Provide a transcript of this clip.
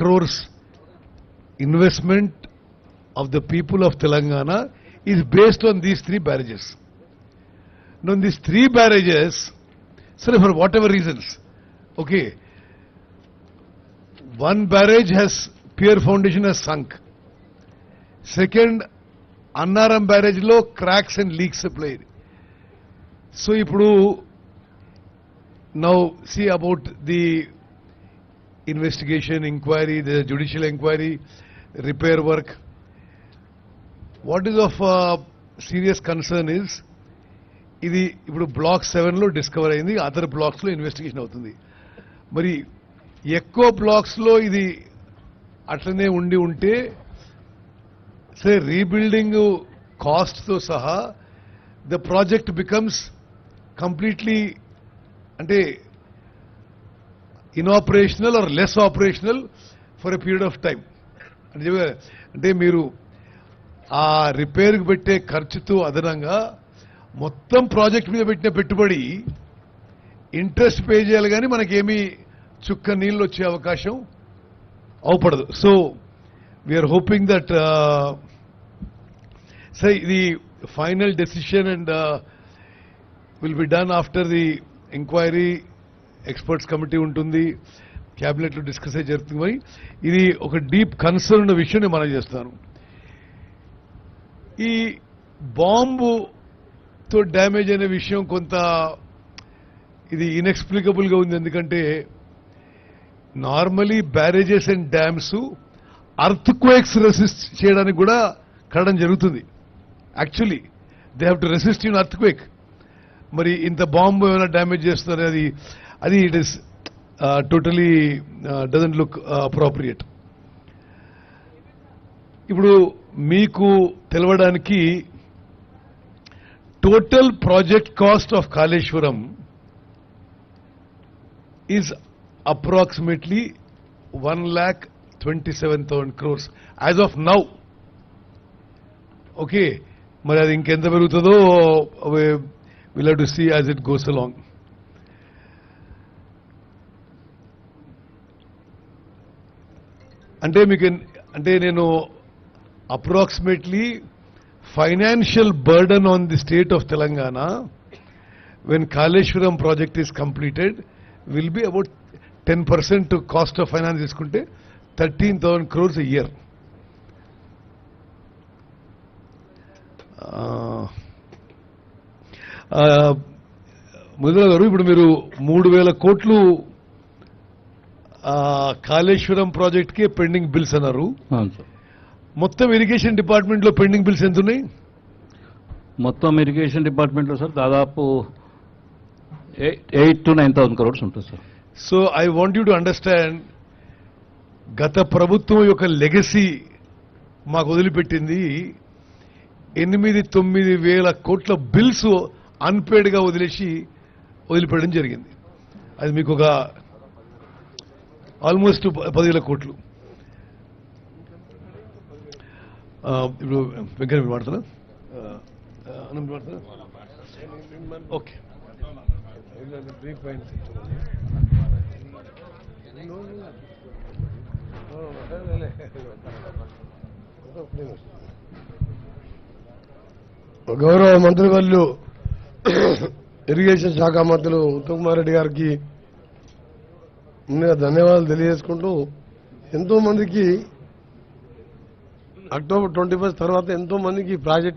crores investment of the people of Telangana is based on these three barrages. Now, these three barrages, sorry, for whatever reasons, okay, one barrage has, Pier Foundation has sunk. Second, Annaram బ్యారేజ్లో cracks and leaks applied so ఇప్పుడు now see about the investigation enquiry the judicial enquiry repair work what is of serious concern is ఇది ఇప్పుడు black సెవెన్లో discover అయింది other బ్లాక్స్లో investigation అవుతుంది. మరి ఎక్కువ బ్లాక్స్లో ఇది అట్లనే ఉండి ఉంటే సరే రీబిల్డింగ్ కాస్ట్తో సహా ద ప్రాజెక్ట్ బికమ్స్ కంప్లీట్లీ అంటే inoperational or less operational for a period of time అంటే అంటే మీరు ఆ రిపేర్కి పెట్టే ఖర్చుతో అదనంగా మొత్తం ప్రాజెక్ట్ మీద పెట్టిన పెట్టుబడి ఇంట్రెస్ట్ పే చేయాలి కానీ మనకేమీ చుక్క నీళ్ళు వచ్చే అవకాశం అవపడదు. సో వీఆర్ హోపింగ్ దట్ సరే ఇది final decision and will be done after the enquiry experts committee ఉంటుంది క్యాబినెట్లో డిస్కస్ అయ్యి జరుగుతుంది. ఇది ఒక డీప్ కన్సర్న్ ఉన్న విషయం నేను మనం చేస్తాను. ఈ బాంబుతో డ్యామేజ్ అనే విషయం కొంత ఇది ఇన్ఎక్స్ప్లికబుల్గా ఉంది. ఎందుకంటే normally barrages and dams earthquakes resist చేయడానికి కూడా కడడం జరుగుతుంది. Actually they have to resist in earthquake మరి ఇంత బాంబు ఏమైనా డ్యామేజ్ చేస్తున్నారు అది అది it is totally doesn't look appropriate ఇప్పుడు మీకు తెలవడానికి total project cost of Kaleshwaram is approximately one lakh twenty seven thousand crores as of now okay మరి అది ఇంకెంత పెరుగుతుందో will have to see as it goes along అంటే మీకు అంటే నేను approximately financial burden on the state of Telangana when Kaleshwaram project is completed will be about ten percent cost of finance తీసుకుంటే thirteen thousand crores year ముదిరా గారు ఇప్పుడు మీరు మూడు వేల కోట్లు కాళేశ్వరం ప్రాజెక్ట్కే పెండింగ్ బిల్స్ అన్నారు. మొత్తం ఇరిగేషన్ డిపార్ట్మెంట్లో పెండింగ్ బిల్స్ ఎంత ఉన్నాయి మొత్తం ఇరిగేషన్ డిపార్ట్మెంట్లో సార్ దాదాపు eight to nine thousand crores ఉంటుంది sir. So I want you to understand గత ప్రభుత్వం యొక్క లెగసీ మాకు వదిలిపెట్టింది. ఎనిమిది తొమ్మిది వేల కోట్ల బిల్స్ అన్పేడ్గా వదిలేసి వదిలిపెట్టడం జరిగింది. అది మీకు ఒక ఆల్మోస్ట్ పదివేల కోట్లు. ఇప్పుడు వెంకట మీరు మాడుతున్నా అన్నం మాడుతున్నా ఓకే. గౌరవ మంత్రివర్యులు ఇరిగేషన్ శాఖ మంత్రులు ఉత్తమ్ కుమార్ రెడ్డి గారికి ముందుగా ధన్యవాదాలు తెలియజేసుకుంటూ ఎంతో మందికి అక్టోబర్ ట్వంటీ ఫస్ట్ తర్వాత ఎంతో మందికి ప్రాజెక్ట్